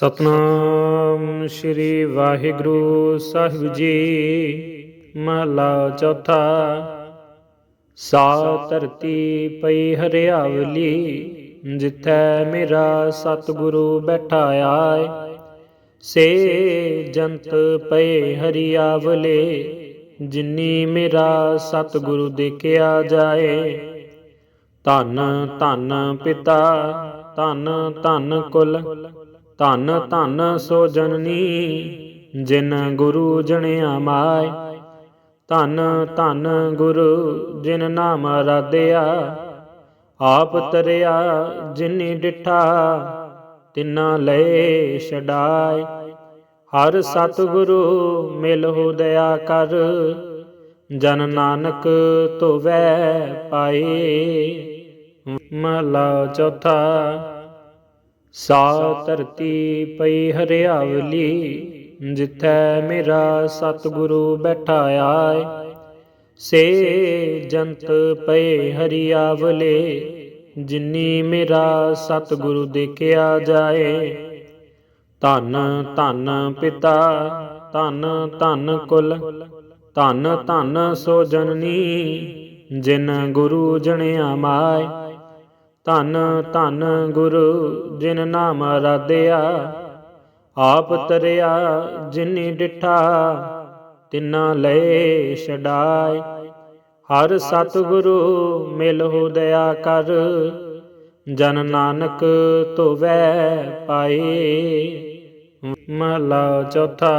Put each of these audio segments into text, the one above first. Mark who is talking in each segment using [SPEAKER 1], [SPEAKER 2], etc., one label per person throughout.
[SPEAKER 1] ਸਤਨਾਮ ਸ੍ਰੀ ਵਾਹਿਗੁਰੂ ਸਾਹਿਬ ਜੀ। ਮਹਲਾ ਚੌਥਾ। ਸਾ ਧਰਤੀ ਪਈ ਹਰਿਆਵਲੀ, ਜਿੱਥੈ ਮੇਰਾ ਸਤਿਗੁਰੂ ਬੈਠਾ ਆਏ। ਸੇ ਜੰਤ ਪਏ ਹਰਿਆਵਲੇ, ਜਿਨੀ ਮੇਰਾ ਸਤਿਗੁਰੂ ਦੇਖਿਆ ਜਾਏ। ਧੰਨ ਧੰਨ ਪਿਤਾ, ਧੰਨ ਧੰਨ ਕੁਲ ਧੰਨ ਧੰਨ ਸੋ ਜਨਨੀ ਜਿਨ ਗੁਰੂ ਜਣਿਆ ਮਾਇ ਧੰਨ ਧੰਨ ਗੁਰੂ ਜਿਨ ਨਾਮ ਰਾਧਿਆ, ਆਪ ਤਰਿਆ ਜਿਨੀ ਡਿਠਾ, ਤਿਨਾ ਲਏ ਛਡਾਇ ਹਰ ਸਤਿਗੁਰੂ ਮਿਲ ਹੋ ਦਇਆ ਕਰ, ਜਨ ਨਾਨਕ ਧੋਵੈ ਪਾਏ। ਮਹਲਾ ਚੌਥਾ ਸਾ ਧਰਤੀ ਪਈ ਹਰਿਆਵਲੀ, ਜਿੱਥੈ ਮੇਰਾ ਸਤਿਗੁਰੂ ਬੈਠਾ ਆਏ। ਸੇ ਜੰਤ ਪਏ ਹਰਿਆਵਲੇ, ਜਿਨੀ ਮੇਰਾ ਸਤਿਗੁਰੂ ਦੇਖਿਆ ਜਾਏ। ਧੰਨ ਧੰਨ ਪਿਤਾ, ਧੰਨ ਧੰਨ ਕੁਲ, ਧੰਨ ਧੰਨ ਸੋ ਜਨਨੀ ਜਿਨ ਗੁਰੂ ਜਣਿਆ ਮਾਏ। ਧੰਨ ਧੰਨ ਗੁਰੂ ਜਿਨ ਨਾਮ ਰਾਧਿਆ, ਆਪ ਤਰਿਆ ਜਿਨੀ ਡਿਠਾ, ਤਿਨਾ ਲਏ ਛਡਾਏ। ਹਰ ਸਤਿਗੁਰੂ ਮਿਲ ਹੋ ਦਇਆ ਕਰ, ਜਨ ਨਾਨਕ ਧੋਵੈ ਪਾਏ। ਮਹਲਾ ਚੌਥਾ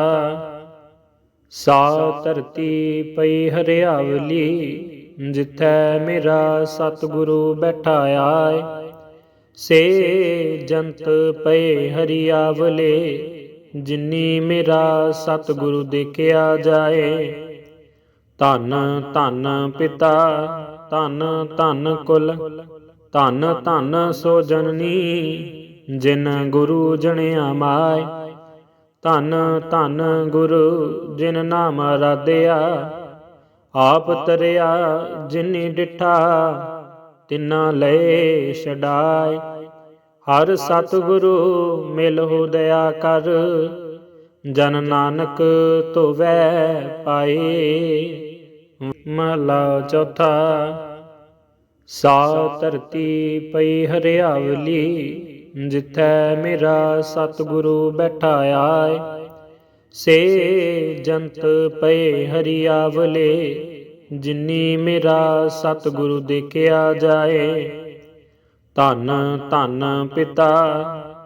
[SPEAKER 1] ਸਾ ਧਰਤੀ ਪਈ ਹਰਿਆਵਲੀ ਜਿੱਥੈ ਮੇਰਾ ਸਤਿਗੁਰੂ ਬੈਠਾ ਆਏ, ਸੇ ਜੰਤ ਪਏ ਹਰਿਆਵਲੇ ਜਿਨੀ ਮੇਰਾ ਸਤਿਗੁਰੂ ਦੇਖਿਆ ਜਾਏ। ਧੰਨ ਧੰਨ ਪਿਤਾ, ਧੰਨ ਧੰਨ ਕੁਲ, ਧੰਨ ਧੰਨ ਸੋ ਜਨਨੀ ਜਿਨ ਗੁਰੂ ਜਣਿਆ ਮਾਏ। ਧੰਨ ਧੰਨ ਗੁਰੂ ਜਿਨ ਨਾਮ ਰਾਧਿਆ ਆਪ ਤਰਿਆ ਜਿਨੀ ਡਿਠਾ, ਤਿਨਾ ਲਏ ਛਡਾਏ। ਹਰ ਸਤਿਗੁਰੂ ਮਿਲ ਹੋ ਦਇਆ ਕਰ, ਜਨ ਨਾਨਕ ਧੋਵੈ ਪਾਏ। ਮਹਲਾ ਚੌਥਾ ਸਾ ਧਰਤੀ ਪਈ ਹਰਿਆਵਲੀ, ਜਿੱਥੈ ਮੇਰਾ ਸਤਿਗੁਰੂ ਬੈਠਾ ਆਏ। ਸੇ ਜੰਤ ਪਏ ਹਰਿਆਵਲੇ, ਜਿਨੀ ਮੇਰਾ ਸਤਿਗੁਰੂ ਦੇਖਿਆ ਜਾਏ। ਧੰਨ ਧੰਨ ਪਿਤਾ,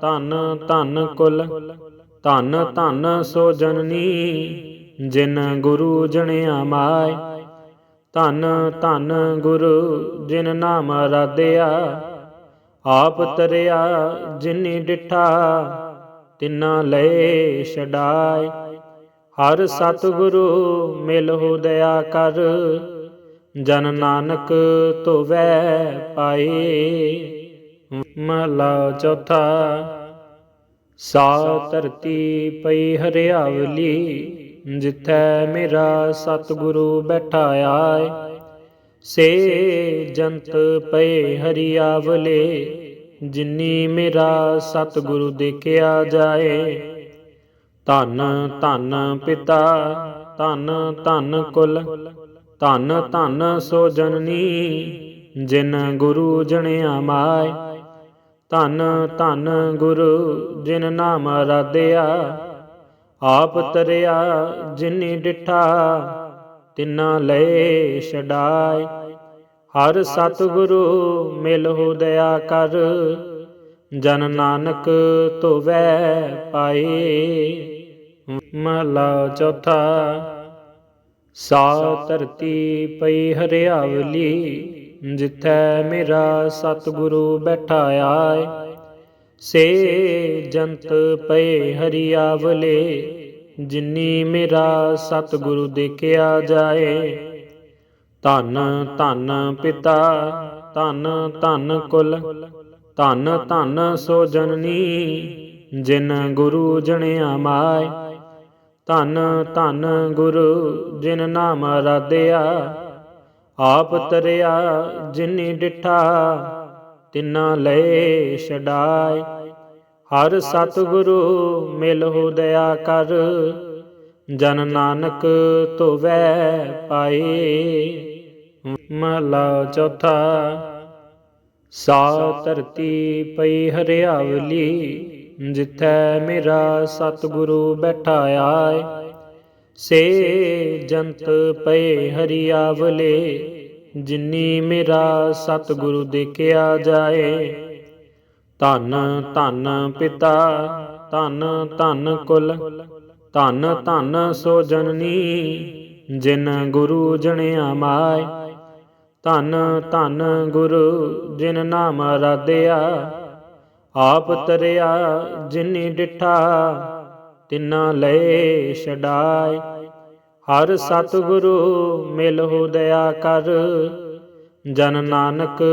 [SPEAKER 1] ਧੰਨ ਧੰਨ ਕੁਲ, ਧੰਨ ਧੰਨ ਸੋ ਜਨਨੀ ਜਿਨ ਗੁਰੂ ਜਣਿਆ ਮਾਇ ਧੰਨ ਧੰਨ ਗੁਰੂ ਜਿਨ ਨਾਮ ਰਾਧਿਆ, ਆਪ ਤਰਿਆ ਜਿਨੀ ਡਿਠਾ ਤਿਨਾ ਲਏ ਛਡਾਏ। ਹਰ ਸਤਿਗੁਰੂ ਮਿਲ ਹੋ ਦਇਆ ਕਰ, ਜਨ ਨਾਨਕ ਧੋਵੈ ਪਾਏ। ਮਹਲਾ ਚੌਥਾ ਸਾ ਧਰਤੀ ਪਈ ਹਰਿਆਵਲੀ, ਜਿੱਥੈ ਮੇਰਾ ਸਤਿਗੁਰੂ ਬੈਠਾ ਆਏ। ਸੇ ਜੰਤ ਪਏ ਹਰਿਆਵਲੇ ਜਿਨੀ ਮੇਰਾ ਸਤਿਗੁਰੂ ਦੇਖਿਆ ਜਾਏ, ਧੰਨ ਧੰਨ ਪਿਤਾ, ਧੰਨ ਧੰਨ ਕੁਲ, ਧੰਨ ਧੰਨ ਸੋ ਜਨਨੀ ਜਿਨ ਗੁਰੂ ਜਣਿਆ ਮਾਇ ਧੰਨ ਧੰਨ ਗੁਰੂ ਜਿਨ ਨਾਮ ਰਾਧਿਆ, ਆਪ ਤਰਿਆ ਜਿਨੀ ਡਿਠਾ, ਤਿਨਾ ਲਏ ਛਡਾਇ ਹਰ ਸਤਿਗੁਰੂ ਮਿਲ ਹੋ ਦਇਆ ਕਰ, ਜਨ ਨਾਨਕ ਧੋਵੈ ਪਾਏ। ਮਹਲਾ ਚੌਥਾ ਸਾ ਧਰਤੀ ਪਈ ਹਰਿਆਵਲੀ, ਜਿੱਥੈ ਮੇਰਾ ਸਤਿਗੁਰੂ ਬੈਠਾ ਆਏ। ਸੇ ਜੰਤ ਪਏ ਹਰਿਆਵਲੇ, ਜਿਨੀ ਮੇਰਾ ਸਤਿਗੁਰੂ ਦੇਖਿਆ ਜਾਏ। ਧੰਨ ਧੰਨ ਪਿਤਾ, ਧੰਨ ਧੰਨ ਕੁਲ, ਧੰਨ ਧੰਨ ਸੋ ਜਨਨੀ, ਜਿਨ ਗੁਰੂ ਜਣਿਆ ਮਾਇ ਧੰਨ ਧੰਨ ਗੁਰੂ ਜਿਨ ਨਾਮ ਰਾਧਿਆ, ਆਪ ਤਰਿਆ ਜਿਨੀ ਡਿਠਾ, ਤਿਨਾ ਲਏ ਛਡਾਇ ਹਰ ਸਤਿਗੁਰੂ ਮਿਲ ਮਿਲਹੁ ਦਇਆ ਕਰ, ਜਨ ਨਾਨਕ ਧੋਵੈ ਪਾਏ। ਮਹਲਾ ਚੌਥਾ ਸਾ ਧਰਤੀ ਪਈ ਹਰਿਆਵਲੀ, ਜਿੱਥੈ ਮੇਰਾ ਸਤਿਗੁਰੂ ਬੈਠਾ ਆਏ। ਸੇ ਜੰਤ ਪਏ ਹਰਿਆਵਲੇ, ਜਿਨੀ ਮੇਰਾ ਸਤਿਗੁਰੂ ਦੇਖਿਆ ਜਾਏ। ਧੰਨ ਧੰਨ ਪਿਤਾ, ਧੰਨ ਧੰਨ ਕੁਲ, ਧੰਨ ਧੰਨ ਸੋ ਜਨਨੀ ਜਿਨ ਗੁਰੂ ਜਣਿਆ ਮਾਏ। ਧੰਨ ਧੰਨ ਗੁਰੂ ਜਿਨ ਨਾਮ ਰਾਧਿਆ, ਆਪ ਤਰਿਆ ਜਿਨੀ ਡਿਠਾ, ਤਿਨਾ ਲਏ ਛਡਾਏ। ਹਰ ਸਤਿਗੁਰੂ ਮਿਲ ਮਿਲਹੁ ਦਇਆ ਕਰ, ਜਨ ਨਾਨਕ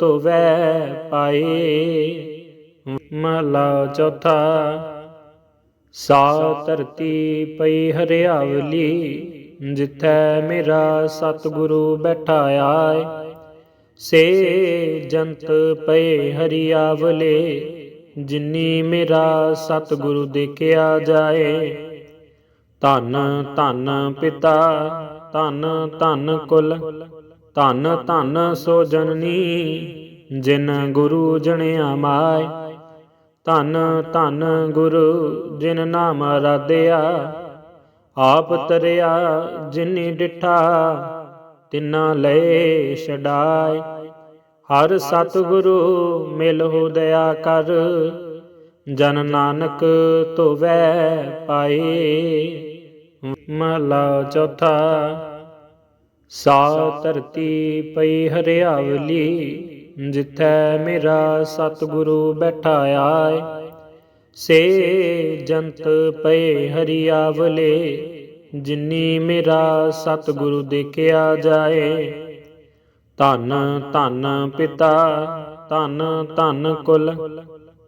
[SPEAKER 1] ਧੋਵੈ ਪਾਏ। ਮਹਲਾ ਚੌਥਾ ਸਾ ਧਰਤੀ ਪਈ ਹਰਿਆਵਲੀ ਜਿੱਥੈ ਮੇਰਾ ਸਤਿਗੁਰੂ ਬੈਠਾ ਆਏ, ਸੇ ਜੰਤ ਪਏ ਹਰਿਆਵਲੇ, ਜਿਨੀ ਮੇਰਾ ਸਤਿਗੁਰੂ ਦੇਖਿਆ ਜਾਏ। ਧੰਨ ਧੰਨ ਪਿਤਾ, ਧੰਨ ਧੰਨ ਕੁਲ, ਧੰਨ ਧੰਨ ਸੋ ਜਨਨੀ ਜਿਨ ਗੁਰੂ ਜਣਿਆ ਮਾਇ ਧੰਨ ਧੰਨ ਗੁਰੂ ਜਿਨ ਨਾਮ ਰਾਧਿਆ ਆਪ ਤਰਿਆ ਜਿਨੀ ਡਿਠਾ, ਤਿਨਾ ਲਏ ਛਡਾਏ। ਹਰ ਸਤਿਗੁਰੂ ਮਿਲ ਮਿਲਹੁ ਦਇਆ ਕਰ, ਜਨ ਨਾਨਕ ਧੋਵੈ ਪਾਏ। ਮਹਲਾ ਚੌਥਾ ਸਾ ਧਰਤੀ ਪਈ ਹਰਿਆਵਲੀ, ਜਿੱਥੈ ਮੇਰਾ ਸਤਿਗੁਰੂ ਬੈਠਾ ਆਏ। ਸੇ ਜੰਤ ਪਏ ਹਰਿਆਵਲੇ ਜਿਨੀ ਮੇਰਾ ਸਤਿਗੁਰੂ ਦੇਖਿਆ ਜਾਏ, ਧੰਨ ਧੰਨ ਪਿਤਾ, ਧੰਨ ਧੰਨ ਕੁਲ,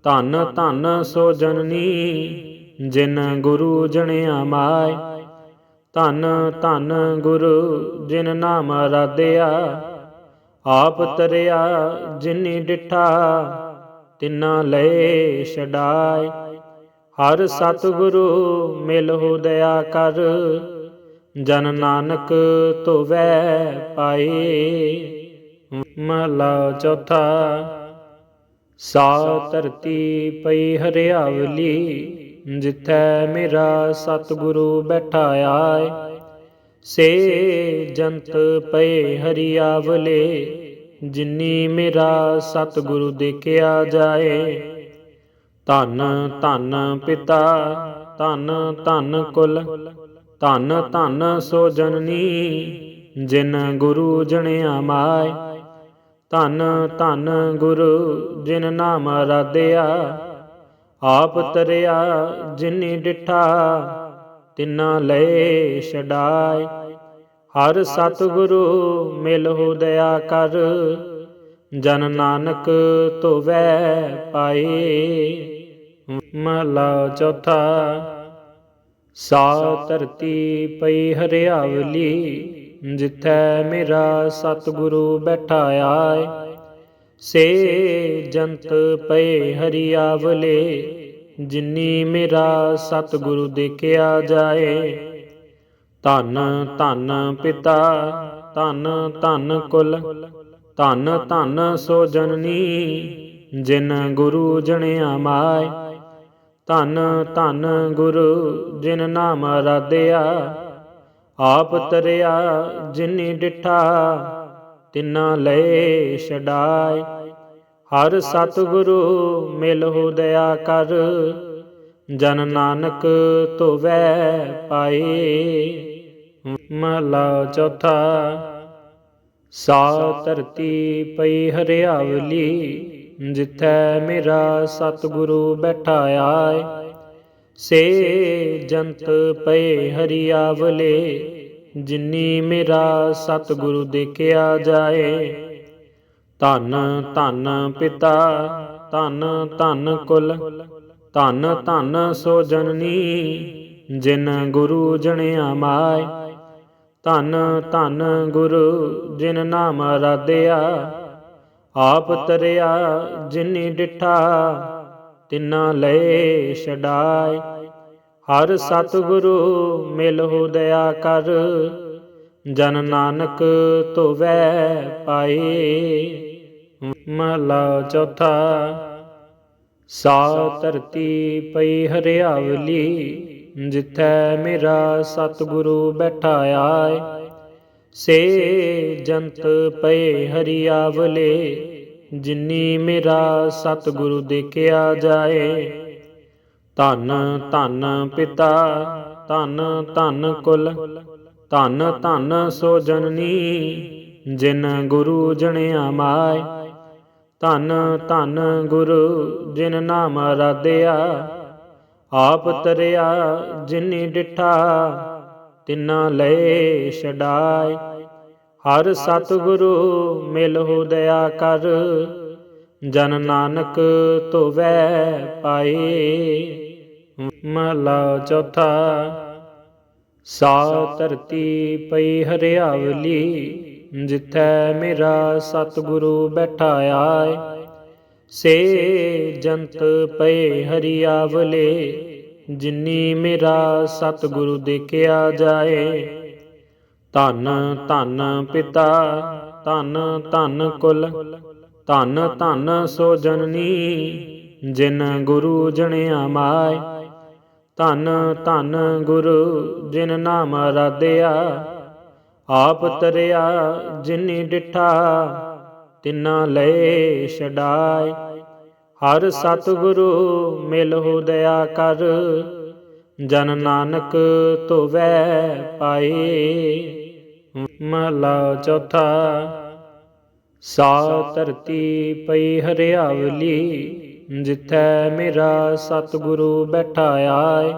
[SPEAKER 1] ਧੰਨ ਧੰਨ ਸੋ ਜਨਨੀ ਜਿਨ ਗੁਰੂ ਜਣਿਆ ਮਾਇ ਧੰਨ ਧੰਨ ਗੁਰੂ ਜਿਨ ਨਾਮ ਰਾਧਿਆ, ਆਪ ਤਰਿਆ ਜਿਨੀ ਡਿਠਾ, ਤਿਨਾ ਲਏ ਛਡਾਏ। ਹਰ ਸਤਿਗੁਰੂ ਮਿਲਹੁ ਦਇਆ ਕਰ, ਜਨ ਨਾਨਕ ਧੋਵੈ ਪਾਏ। ਮਹਲਾ ਚੌਥਾ ਸਾ ਧਰਤੀ ਪਈ ਹਰਿਆਵਲੀ, ਜਿੱਥੈ ਮੇਰਾ ਸਤਿਗੁਰੂ ਬੈਠਾ ਆਏ। ਸੇ ਜੰਤ ਪਏ ਹਰਿਆਵਲੇ, ਜਿਨੀ ਮੇਰਾ ਸਤਿਗੁਰੂ ਦੇਖਿਆ ਜਾਏ। ਧਨ ਧਨ ਪਿਤਾ, ਧੰਨ ਧੰਨ ਕੁਲ, ਧੰਨ ਧੰਨ ਸੋ ਜਨਨੀ ਜਿਨ ਗੁਰੂ ਜਣਿਆ ਮਾਇ। ਧੰਨ ਧੰਨ ਗੁਰੂ ਜਿਨ ਨਾਮ ਰਾਧਿਆ, ਆਪ ਤਰਿਆ ਜਿਨੀ ਡਿਠਾ, ਤਿਨਾ ਲਏ ਛਡਾਏ ਹਰ ਸਤਿਗੁਰੂ ਮਿਲ ਮਿਲਹੁ ਦਇਆ ਕਰ, ਜਨ ਨਾਨਕ ਧੋਵੈ ਪਾਏ। ਮਹਲਾ ਚੌਥਾ ਸਾ ਧਰਤੀ ਪਈ ਹਰਿਆਵਲੀ, ਜਿੱਥੈ ਮੇਰਾ ਸਤਿਗੁਰੂ ਬੈਠਾ ਆਏ। ਸੇ ਜੰਤ ਪਏ ਹਰਿਆਵਲੇ, ਜਿਨੀ ਮੇਰਾ ਸਤਿਗੁਰੂ ਦੇਖਿਆ ਜਾਏ। ਧੰਨ ਧੰਨ ਪਿਤਾ, ਧੰਨ ਧੰਨ ਕੁਲ, ਧੰਨ ਧੰਨ ਸੋ ਜਨਨੀ ਜਿਨ ਗੁਰੂ ਜਣਿਆ ਮਾਏ। ਧੰਨ ਧੰਨ ਗੁਰੂ ਜਿਨ ਨਾਮ ਰਾਧਿਆ, ਆਪ ਤਰਿਆ ਜਿਨੀ ਡਿਠਾ, ਤਿਨਾ ਲਏ ਛਡਾਏ। ਹਰ ਸਤਿਗੁਰੂ ਮਿਲ ਮਿਲਹੁ ਦਇਆ ਕਰ, ਜਨ ਨਾਨਕ ਧੋਵੈ ਪਾਏ। ਮਹਲਾ ਚੌਥਾ ਸਾ ਧਰਤੀ ਪਈ ਹਰਿਆਵਲੀ ਜਿਥੈ ਮੇਰਾ ਸਤਿਗੁਰੂ ਬੈਠਾ ਆਏ, ਸੇ ਜੰਤ ਪਏ ਹਰਿਆਵਲੇ ਜਿਨੀ ਮੇਰਾ ਸਤਿਗੁਰੂ ਦੇਖਿਆ ਜਾਏ। ਧੰਨ ਧੰਨ ਪਿਤਾ, ਧੰਨ ਧੰਨ ਕੁਲ, ਧੰਨ ਧੰਨ ਸੋ ਜਨਨੀ ਜਿਨ ਗੁਰੂ ਜਣਿਆ ਮਾਏ। ਧੰਨ ਧੰਨ ਗੁਰੂ ਜਿਨ ਨਾਮ ਰਾਧਿਆ ਆਪ ਤਰਿਆ ਜਿਨੀ ਡਿਠਾ, ਤਿਨਾ ਲਏ ਛਡਾਏ। ਹਰ ਸਤਿਗੁਰੂ ਮਿਲ ਹੋ ਦਇਆ ਕਰ, ਜਨ ਨਾਨਕ ਧੋਵੈ ਪਾਏ। ਮਹਲਾ ਚੌਥਾ ਸਾ ਧਰਤੀ ਪਈ ਹਰਿਆਵਲੀ, ਜਿੱਥੈ ਮੇਰਾ ਸਤਿਗੁਰੂ ਬੈਠਾ ਆਏ। ਸੇ ਜੰਤ ਪਏ ਹਰਿਆਵਲੇ, ਜਿਨੀ ਮੇਰਾ ਸਤਿਗੁਰੂ ਦੇਖਿਆ ਜਾਏ। ਧੰਨ ਧੰਨ ਪਿਤਾ, ਧੰਨ ਧੰਨ ਕੁਲ, ਧੰਨ ਧੰਨ ਸੋ ਜਨਨੀ ਜਿਨ ਗੁਰੂ ਜਣਿਆ ਮਾਇ ਧੰਨ ਧੰਨ ਗੁਰੂ ਜਿਨ ਨਾਮ ਰਾਧਿਆ, ਆਪ ਤਰਿਆ ਜਿਨੀ ਡਿਠਾ ਤਿਨਾ ਲਏ ਛਡਾਏ। ਹਰ ਸਤਿਗੁਰੂ ਮਿਲ ਹੋ ਦਇਆ ਕਰ, ਜਨ ਨਾਨਕ ਧੋਵੈ ਪਾਏ। ਮਹਲਾ ਚੌਥਾ ਸਾ ਧਰਤੀ ਪਈ ਹਰਿਆਵਲੀ, ਜਿੱਥੈ ਮੇਰਾ ਸਤਿਗੁਰੂ ਬੈਠਾ ਆਏ। ਸੇ ਜੰਤ ਪਏ ਹਰਿਆਵਲੇ ਜਿਨੀ ਮੇਰਾ ਸਤਿਗੁਰੂ ਦੇਖਿਆ ਜਾਏ, ਧੰਨ ਧੰਨ ਪਿਤਾ, ਧੰਨ ਧੰਨ ਕੁਲ, ਧੰਨ ਧੰਨ ਸੋ ਜਨਨੀ ਜਿਨ ਗੁਰੂ ਜਣਿਆ ਮਾਇ ਧੰਨ ਧੰਨ ਗੁਰੂ ਜਿਨ ਨਾਮ ਰਾਧਿਆ, ਆਪ ਤਰਿਆ ਜਿਨੀ ਡਿਠਾ, ਤਿਨਾ ਲਏ ਛਡਾਏ। ਹਰ ਸਤਿਗੁਰੂ ਮਿਲ ਹੋ ਦਇਆ ਕਰ, ਜਨ ਨਾਨਕ ਧੋਵੈ ਪਾਏ। ਮਹਲਾ ਚੌਥਾ ਸਾ ਧਰਤੀ ਪਈ ਹਰਿਆਵਲੀ, ਜਿੱਥੈ ਮੇਰਾ ਸਤਿਗੁਰੂ ਬੈਠਾ ਆਏ।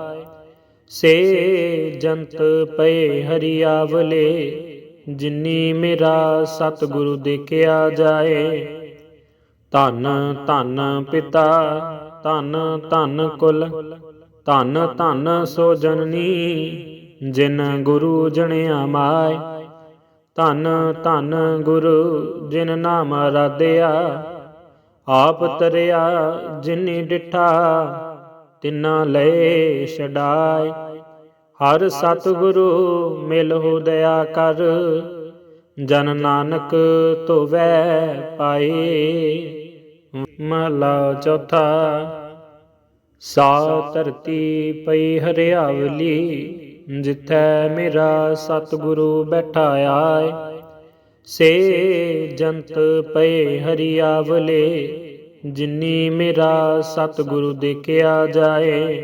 [SPEAKER 1] ਸੇ ਜੰਤ ਪਏ ਹਰਿਆਵਲੇ, ਜਿਨੀ ਮੇਰਾ ਸਤਿਗੁਰੂ ਦੇਖਿਆ ਜਾਏ। ਧਨ, ਧੰਨ ਪਿਤਾ, ਧੰਨ ਧੰਨ ਕੁਲ, ਧੰਨ ਧੰਨ ਸੋ ਜਨਨੀ, ਜਿਨ ਗੁਰੂ ਜਣਿਆ ਮਾਇ ਧੰਨ ਧੰਨ ਗੁਰੂ ਜਿਨ ਨਾਮ ਰਾਧਿਆ, ਆਪ ਤਰਿਆ ਜਿਨੀ ਡਿਠਾ, ਤਿਨਾ ਲਏ ਛਡਾਏ। ਹਰ ਸਤਿਗੁਰੂ ਮਿਲ ਹੋ ਦਇਆ ਕਰ, ਜਨ ਨਾਨਕ ਧੋਵੈ ਪਾਏ। ਮਹਲਾ ਚੌਥਾ ਸਾ ਧਰਤੀ ਪਈ ਹਰਿਆਵਲੀ, ਜਿੱਥੈ ਮੇਰਾ ਸਤਿਗੁਰੂ ਬੈਠਾ ਆਏ। ਸੇ ਜੰਤ ਪਏ ਹਰਿਆਵਲੇ, ਜਿਨੀ ਮੇਰਾ ਸਤਿਗੁਰੂ ਦੇਖਿਆ ਜਾਏ।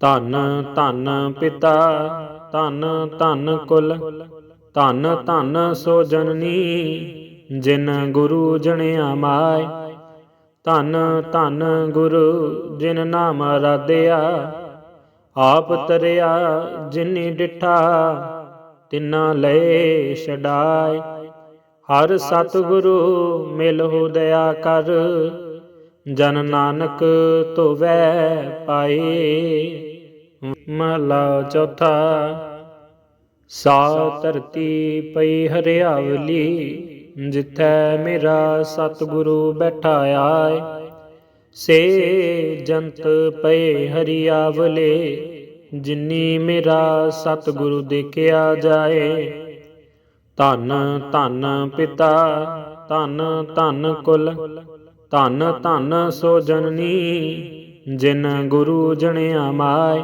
[SPEAKER 1] ਧੰਨ ਧੰਨ ਪਿਤਾ, ਧੰਨ ਧੰਨ ਕੁਲ, ਧੰਨ ਧੰਨ ਸੋ ਜਨਨੀ ਜਿਨ ਗੁਰੂ ਜਣਿਆ ਮਾਏ। ਧੰਨ ਧੰਨ ਗੁਰੂ ਜਿਨ ਨਾਮ ਰਾਧਿਆ, ਆਪ ਤਰਿਆ ਜਿਨੀ ਡਿਠਾ, ਤਿਨਾ ਲਏ ਛਡਾਏ। ਹਰ ਸਤਿਗੁਰੂ ਮਿਲ ਹੋ ਦਇਆ ਕਰ, ਜਨ ਨਾਨਕ ਧੋਵੈ ਪਾਏ। ਮਹਲਾ ਚੌਥਾ ਸਾ ਧਰਤੀ ਪਈ ਹਰਿਆਵਲੀ ਜਿਥੈ ਮੇਰਾ ਸਤਿਗੁਰੂ ਬੈਠਾ ਆਏ, ਸੇ ਜੰਤ ਪਏ ਹਰਿਆਵਲੇ, ਜਿਨੀ ਮੇਰਾ ਸਤਿਗੁਰੂ ਦੇਖਿਆ ਜਾਏ। ਧੰਨ ਧੰਨ ਪਿਤਾ, ਧੰਨ ਧੰਨ ਕੁਲ, ਧੰਨ ਧੰਨ ਸੋ ਜਨਨੀ ਜਿਨ ਗੁਰੂ ਜਣਿਆ ਮਾਇ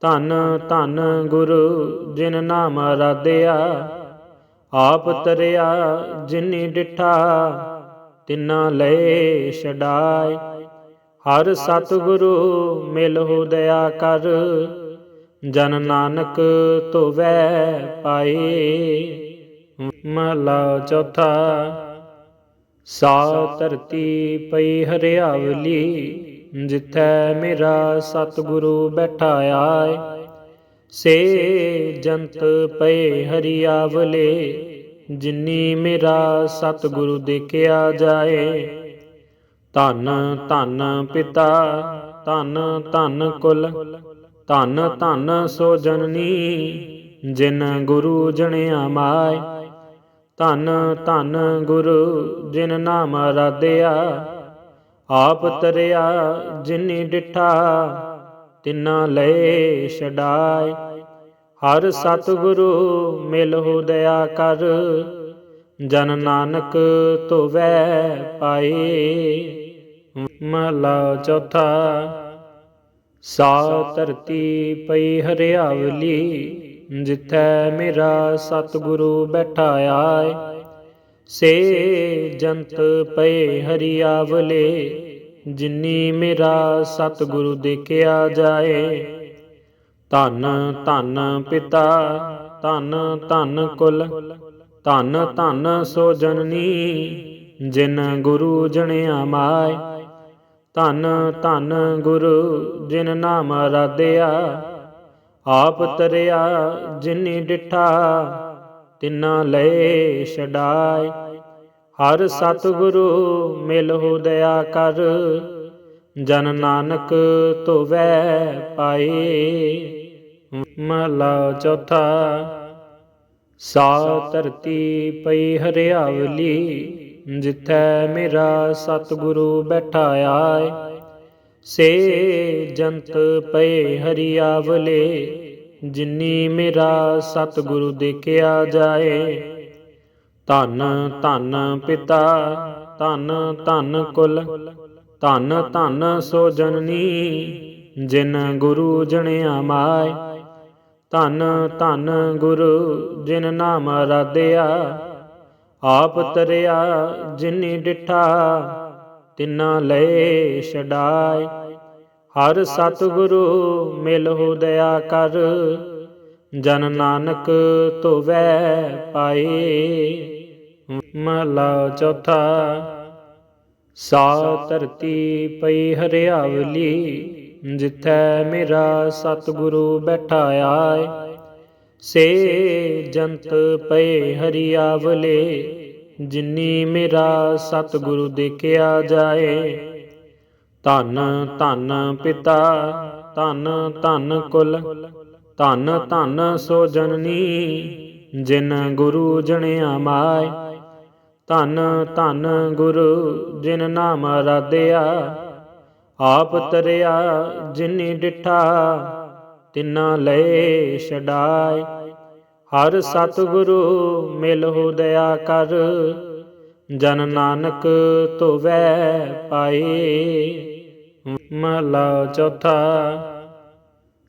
[SPEAKER 1] ਧੰਨ ਧੰਨ ਗੁਰੂ ਜਿਨ ਨਾਮ ਰਾਧਿਆ ਆਪ ਤਰਿਆ ਜਿਨੀ ਡਿਠਾ, ਤਿਨਾ ਲਏ ਛਡਾਏ। ਹਰ ਸਤਿਗੁਰੂ ਮਿਲ ਹੋ ਦਇਆ ਕਰ, ਜਨ ਨਾਨਕ ਧੋਵੈ ਪਾਏ। ਮਹਲਾ ਚੌਥਾ ਸਾ ਧਰਤੀ ਪਈ ਹਰਿਆਵਲੀ, ਜਿੱਥੈ ਮੇਰਾ ਸਤਿਗੁਰੂ ਬੈਠਾ ਆਏ। ਸੇ ਜੰਤ ਪਏ ਹਰਿਆਵਲੇ ਜਿਨੀ ਮੇਰਾ ਸਤਿਗੁਰੂ ਦੇਖਿਆ ਜਾਏ। ਧੰਨ ਧੰਨ ਪਿਤਾ, ਧੰਨ ਧੰਨ ਕੁਲ, ਧੰਨ ਧੰਨ ਸੋ ਜਨਨੀ ਜਿਨ ਗੁਰੂ ਜਣਿਆ ਮਾਇ ਧੰਨ ਧੰਨ ਗੁਰੂ ਜਿਨ ਨਾਮ ਰਾਧਿਆ, ਆਪ ਤਰਿਆ ਜਿਨੀ ਡਿਠਾ, ਤਿਨਾ ਲਏ ਛਡਾਏ। ਹਰ ਸਤਿਗੁਰੂ ਮਿਲਹੁ ਦਇਆ ਕਰ, ਜਨ ਨਾਨਕ ਧੋਵੈ ਪਾਏ। ਮਹਲਾ ਚੌਥਾ ਸਾ ਧਰਤੀ ਪਈ ਹਰਿਆਵਲੀ, ਜਿੱਥੈ ਮੇਰਾ ਸਤਿਗੁਰੂ ਬੈਠਾ ਆਏ। ਸੇ ਜੰਤ ਪਏ ਹਰਿਆਵਲੇ, ਜਿਨੀ ਮੇਰਾ ਸਤਿਗੁਰੂ ਦੇਖਿਆ ਜਾਏ। ਧੰਨ ਧੰਨ ਪਿਤਾ, ਧੰਨ ਧੰਨ ਕੁਲ, ਧੰਨ ਧੰਨ ਸੋ ਜਨਨੀ ਜਿਨ ਗੁਰੂ ਜਣਿਆ ਮਾਇ। ਧੰਨ ਧੰਨ ਗੁਰੂ ਜਿਨ ਨਾਮ ਰਾਧਿਆ, ਆਪ ਤਰਿਆ ਜਿਨੀ ਡਿਠਾ, ਤਿਨਾ ਲਏ ਛਡਾਏ ਹਰ ਸਤਿਗੁਰੂ ਮਿਲ ਮਿਲਹੁ ਦਇਆ ਕਰ ਜਨ ਨਾਨਕ ਧੋਵੈ ਪਾਏ। ਮਹਲਾ ਚੌਥਾ ਸਾ ਧਰਤੀ ਪਈ ਹਰਿਆਵਲੀ, ਜਿੱਥੈ ਮੇਰਾ ਸਤਿਗੁਰੂ ਬੈਠਾ ਆਏ। ਸੇ ਜੰਤ ਪਏ ਹਰਿਆਵਲੇ, ਜਿਨੀ ਮੇਰਾ ਸਤਿਗੁਰੂ ਦੇਖਿਆ ਜਾਏ। ਧੰਨ ਧੰਨ ਪਿਤਾ, ਧੰਨ ਧੰਨ ਕੁਲ ਧੰਨ ਧੰਨ ਸੋ ਜਨਨੀ, ਜਿਨ ਗੁਰੂ ਜਣਿਆ ਮਾਇ। ਧੰਨ ਧੰਨ ਗੁਰੂ ਜਿਨ ਨਾਮ ਰਾਧਿਆ, ਆਪ ਤਰਿਆ ਜਿਨੀ ਡਿਠਾ, ਤਿਨਾ ਲਏ ਛਡਾਏ ਹਰ ਸਤਿਗੁਰੂ ਮਿਲ ਮਿਲਹੁ ਦਇਆ ਕਰ, ਜਨ ਨਾਨਕ ਧੋਵੈ ਪਾਏ। ਮਹਲਾ ਚੌਥਾ ਸਾ ਧਰਤੀ ਪਈ ਹਰਿਆਵਲੀ, ਜਿੱਥੈ ਮੇਰਾ ਸਤਿਗੁਰੂ ਬੈਠਾ ਆਏ। ਸੇ ਜੰਤ ਪਏ ਹਰਿਆਵਲੇ, ਜਿਨੀ ਮੇਰਾ ਸਤਿਗੁਰੂ ਦੇਖਿਆ ਜਾਏ। ਧੰਨ ਧੰਨ ਪਿਤਾ, ਧੰਨ ਧੰਨ ਕੁਲ, ਧੰਨ ਧੰਨ ਸੋ ਜਨਨੀ ਜਿਨ ਗੁਰੂ ਜਣਿਆ ਮਾਏ। ਧੰਨ ਧੰਨ ਗੁਰੂ ਜਿਨ ਨਾਮ ਰਾਧਿਆ, ਆਪ ਤਰਿਆ ਜਿਨੀ ਡਿਠਾ, ਤਿਨਾ ਲਏ ਛਡਾਏ। ਹਰ ਸਤਿਗੁਰੂ ਮਿਲ ਮਿਲਹੁ ਦਇਆ ਕਰ, ਜਨ ਨਾਨਕ ਧੋਵੈ ਪਾਏ। ਮਹਲਾ ਚੌਥਾ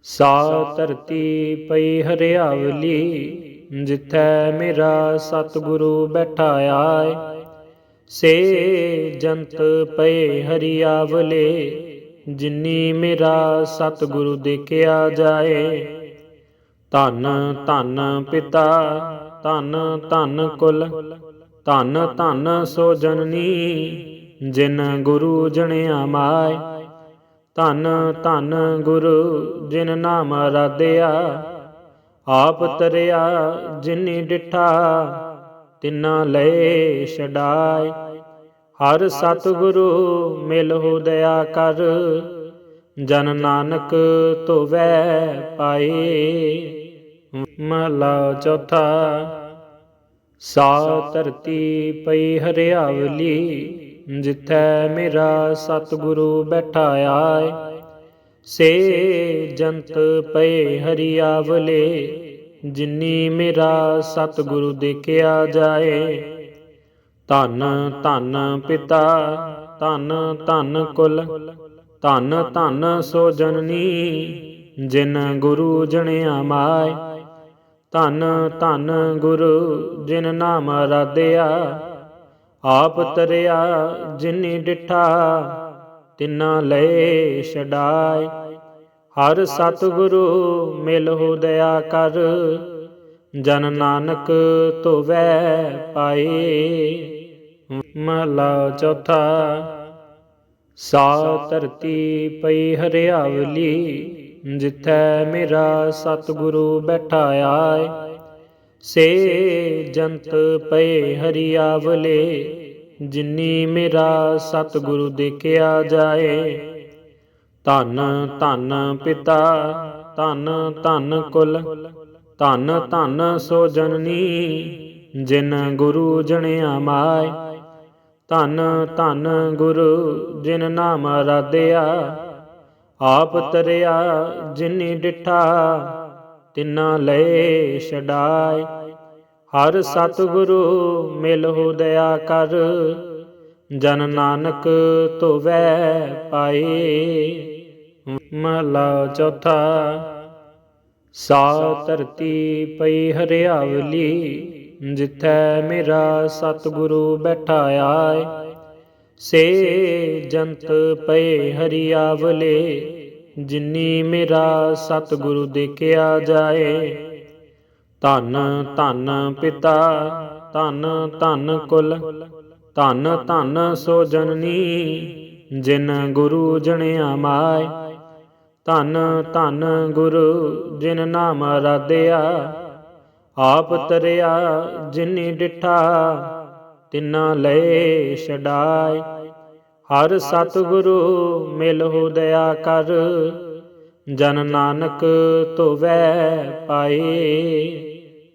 [SPEAKER 1] ਸਾ ਧਰਤੀ ਪਈ ਹਰਿਆਵਲੀ ਜਿਥੈ ਮੇਰਾ ਸਤਿਗੁਰੂ ਬੈਠਾ ਆਏ, ਸੇ ਜੰਤ ਪਏ ਹਰਿਆਵਲੇ ਜਿਨੀ ਮੇਰਾ ਸਤਿਗੁਰੂ ਦੇਖਿਆ ਜਾਏ। ਧੰਨ ਧੰਨ ਪਿਤਾ, ਧੰਨ ਧੰਨ ਕੁਲ, ਧੰਨ ਧੰਨ ਸੋ ਜਨਨੀ ਜਿਨ ਗੁਰੂ ਜਣਿਆ ਮਾਇ ਧੰਨ ਧੰਨ ਗੁਰੂ ਜਿਨ ਨਾਮ ਰਾਧਿਆ ਆਪ ਤਰਿਆ ਜਿਨੀ ਡਿਠਾ, ਤਿਨਾ ਲਏ ਛਡਾਏ। ਹਰ ਸਤਿਗੁਰੂ ਮਿਲ ਮਿਲਹੁ ਦਇਆ ਕਰ, ਜਨ ਨਾਨਕ ਧੋਵੈ ਪਾਏ। ਮਹਲਾ ਚੌਥਾ ਸਾ ਧਰਤੀ ਪਈ ਹਰਿਆਵਲੀ, ਜਿੱਥੈ ਮੇਰਾ ਸਤਿਗੁਰੂ ਬੈਠਾ ਆਏ। ਸੇ ਜੰਤ ਪਏ ਹਰਿਆਵਲੇ, ਜਿਨੀ ਮੇਰਾ ਸਤਿਗੁਰੂ ਦੇਖਿਆ ਜਾਏ। ਧੰਨ ਧੰਨ ਪਿਤਾ, ਧੰਨ ਧੰਨ ਕੁਲ, ਧੰਨ ਧੰਨ ਸੋ ਜਨਨੀ ਜਿਨ ਗੁਰੂ ਜਣਿਆ ਮਾਇ ਧੰਨ ਧੰਨ ਗੁਰੂ ਜਿਨ ਨਾਮ ਰਾਧਿਆ, ਆਪ ਤਰਿਆ ਜਿਨੀ ਡਿਠਾ ਤਿਨਾ ਲਏ ਛਡਾਏ। ਹਰ ਸਤਿਗੁਰੂ ਮਿਲ ਮਿਲਹੁ ਦਇਆ ਕਰ, ਜਨ ਨਾਨਕ ਧੋਵੈ ਪਾਏ। ਮਹਲਾ ਚੌਥਾ ਸਾ ਧਰਤੀ ਪਈ ਹਰਿਆਵਲੀ, ਜਿੱਥੈ ਮੇਰਾ ਸਤਿਗੁਰੂ ਬੈਠਾ ਆਏ। ਸੇ ਜੰਤ ਪਏ ਹਰਿਆਵਲੇ ਜਿਨੀ ਮੇਰਾ ਸਤਿਗੁਰੂ ਦੇਖਿਆ ਜਾਏ, ਧੰਨ ਧੰਨ ਪਿਤਾ, ਧੰਨ ਧੰਨ ਕੁਲ, ਧੰਨ ਧੰਨ ਸੋ ਜਨਨੀ ਜਿਨ ਗੁਰੂ ਜਣਿਆ ਮਾਇ ਧੰਨ ਧੰਨ ਗੁਰੂ ਜਿਨ ਨਾਮ ਰਾਧਿਆ, ਆਪ ਤਰਿਆ ਜਿਨੀ ਡਿਠਾ, ਤਿਨਾ ਲਏ ਛਡਾਏ। ਹਰ ਸਤਿਗੁਰੂ ਮਿਲ ਹੋ ਦਇਆ ਕਰ, ਜਨ ਨਾਨਕ ਧੋਵੈ ਪਾਏ। ਮਹਲਾ ਚੌਥਾ ਸਾ ਧਰਤੀ ਪਈ ਹਰਿਆਵਲੀ, ਜਿੱਥੈ ਮੇਰਾ ਸਤਿਗੁਰੂ ਬੈਠਾ ਆਏ। ਸੇ ਜੰਤ ਪਏ ਹਰਿਆਵਲੇ, ਜਿਨੀ ਮੇਰਾ ਸਤਿਗੁਰੂ ਦੇਖਿਆ ਜਾਏ। ਧਨ ਧਨ ਪਿਤਾ, ਧੰਨ ਧੰਨ ਕੁਲ, ਧੰਨ ਧੰਨ ਸੋ ਜਨਨੀ ਜਿਨ ਗੁਰੂ ਜਣਿਆ ਮਾਇ। ਧੰਨ ਧੰਨ ਗੁਰੂ ਜਿਨ ਨਾਮ ਰਾਧਿਆ, ਆਪ ਤਰਿਆ ਜਿਨੀ ਡਿਠਾ, ਤਿਨਾ ਲਏ ਛਡਾਏ ਹਰ ਸਤਿਗੁਰੂ ਮਿਲ ਹੋ ਦਇਆ ਕਰ, ਜਨ ਨਾਨਕ ਧੋਵੈ ਪਾਏ।